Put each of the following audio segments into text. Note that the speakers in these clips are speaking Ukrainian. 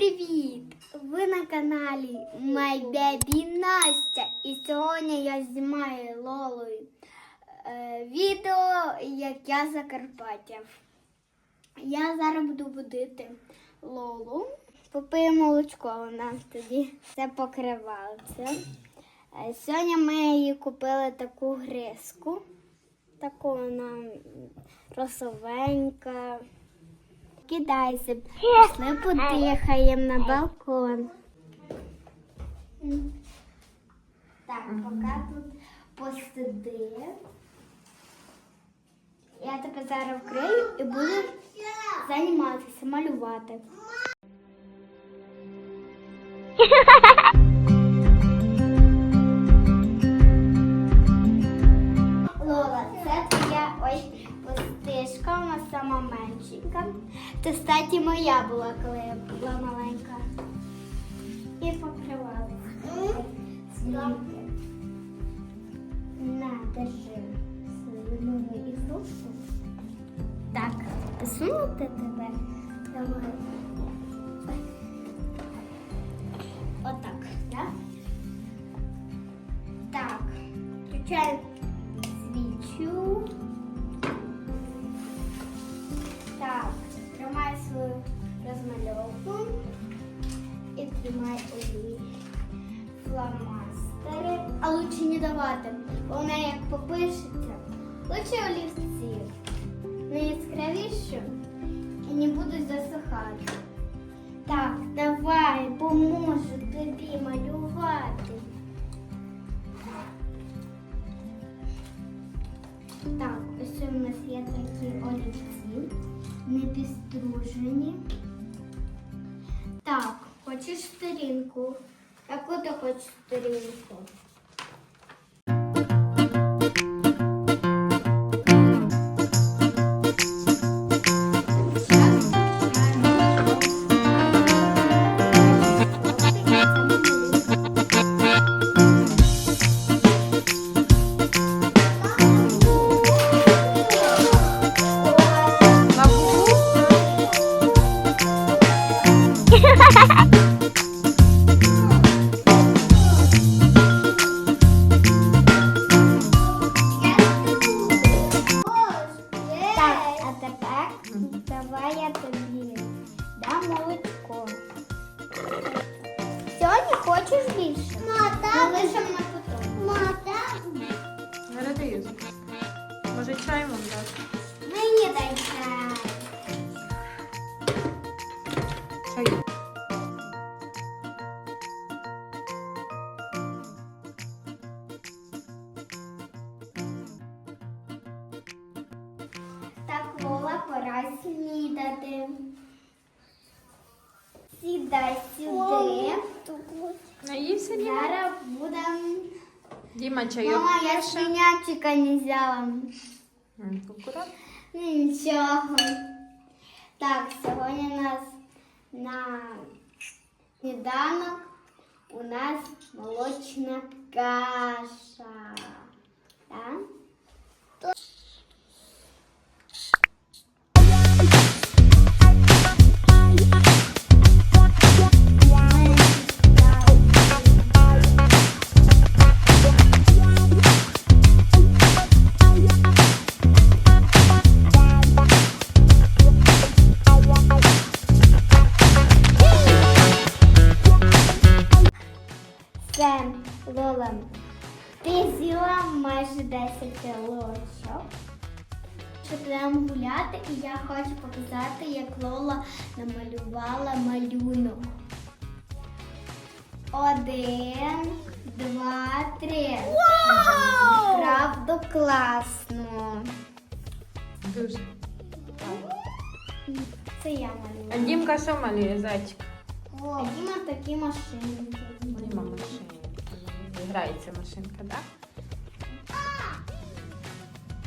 Привіт! Ви на каналі My Baby Настя. І сьогодні я знімаю Лолою е, відео, як я з Закарпаття. Я зараз буду будити Лолу. Попиємо молочко, вона тоді все покривало це. Е, Сьогодні ми їй купили таку гризку. Таку вона росовенька. Кидайся, пішли подихаємо на балкон. Так, поки тут посиди. Я тебе зараз вкрию і буду займатися, малювати. моя була, коли я була маленька. І покривала. Свідки. На, держи свою нову ігрушку. Так, посунути тебе. Давай. Розмальовку і тримай олій. Фломастери. А лучше не давати. бо Вона як попишеться. Лучше олівці. Не яскравіше і не будуть засихати. Так, давай, поможу тобі малювати. Так, ось у нас є такі олівці, не підстружені. Сторінку? Яку ти хочеш сторінку? Мама, я п'є. свинячика не взяла. М, Акуратно. Ну, Нічого. Так, сьогодні у нас на сніданок у нас молочна каша. Так? 10 ложок. Що будемо гуляти, і я хочу показати, як Лола намалювала малюнок. Один, два, три. Правда класно. Дуже. Це я малюю. А. Дімка що малює, зайчик? А Діма такі машинки. Діма машинка. Грається машинка, так? Довгий.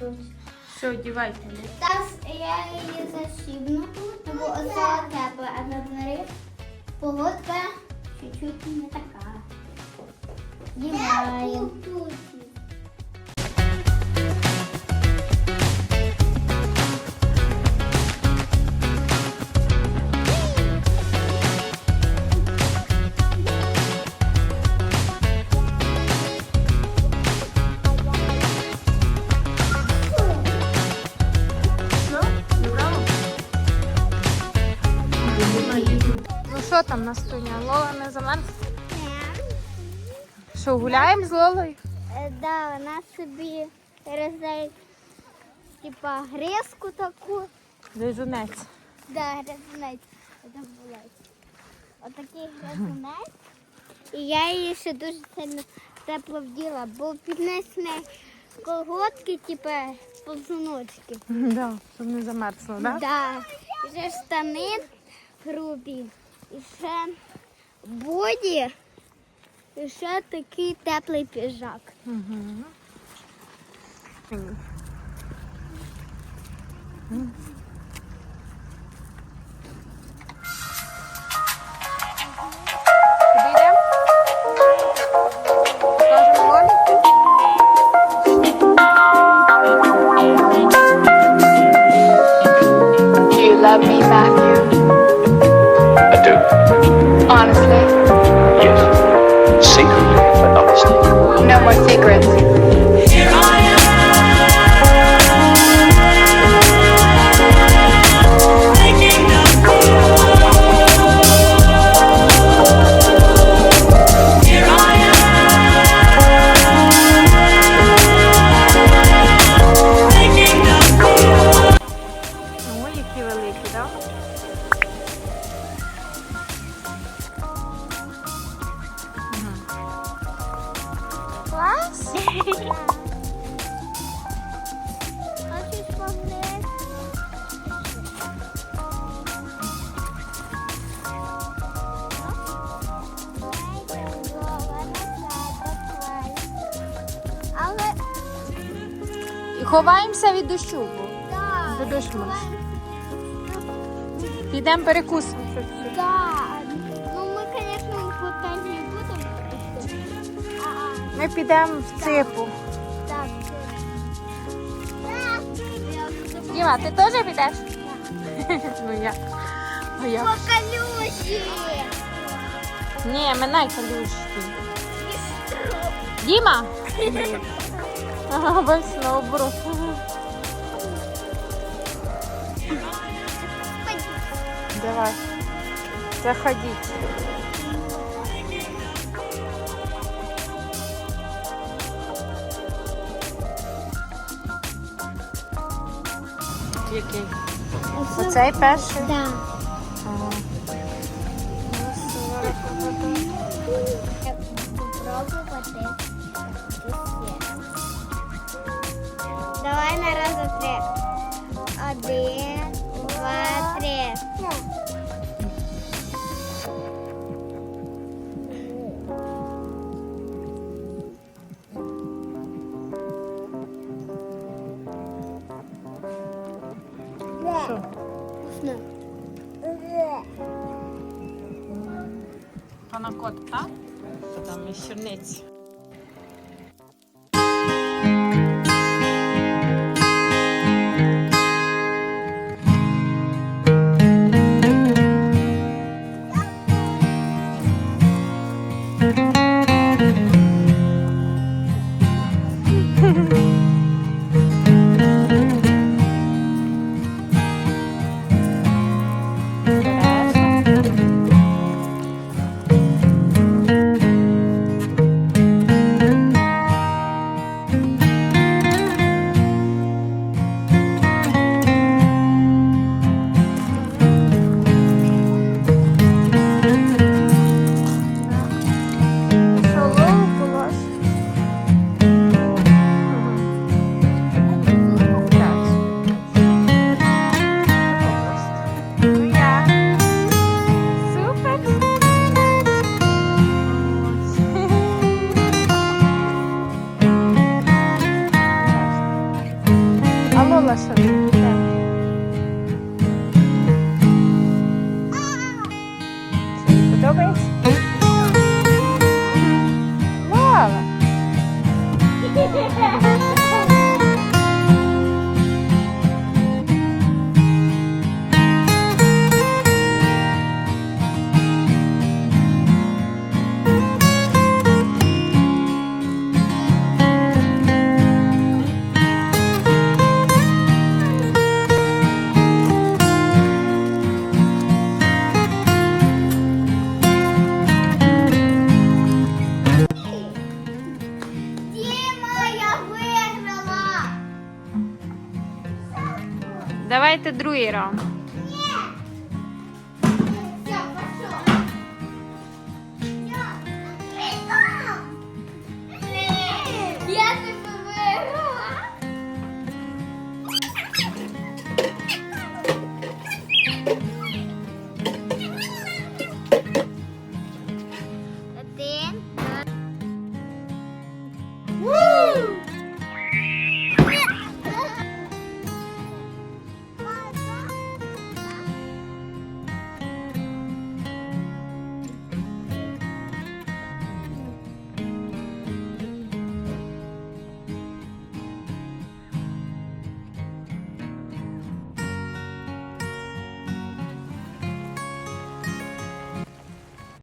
тут. Все, одівайте. Так, я її защібну, бо оце тепле, а на дворі погодка чуть-чуть не така. Діваю. Там Настуня? Лола не замерз? Що, гуляємо з Лолою? Е, Да, вона собі роздає типа гризку таку. Лежунець. Да, гризунець. Це. Отакий гризунець. І я її ще дуже сильно тепло вділа, бо під низ не колготки, типа повзуночки. Да, щоб не замерзло, да? Да. І ще штани грубі. І ще боді. І ще такий теплий піжак. Угу. Honestly? Yes. Secretly, but honestly. No more secrets. Ховаємося від дощу. так. Бо дощ може. Підемо перекусимо. Так. Ну ми, звісно, в готелі не будемо. А, Ми підемо в ципу. так. Діма, ти теж підеш? ну я. А я. Покалюші. Ні, мене калюшки. Діма! Ага, весь. Давай. Заходіть. Який? Оцей перший? Так. Ага. Один, два, три. Що? Вкусно. Панакот, так? Там із черниці. Dobrze. Love. Другий раунд.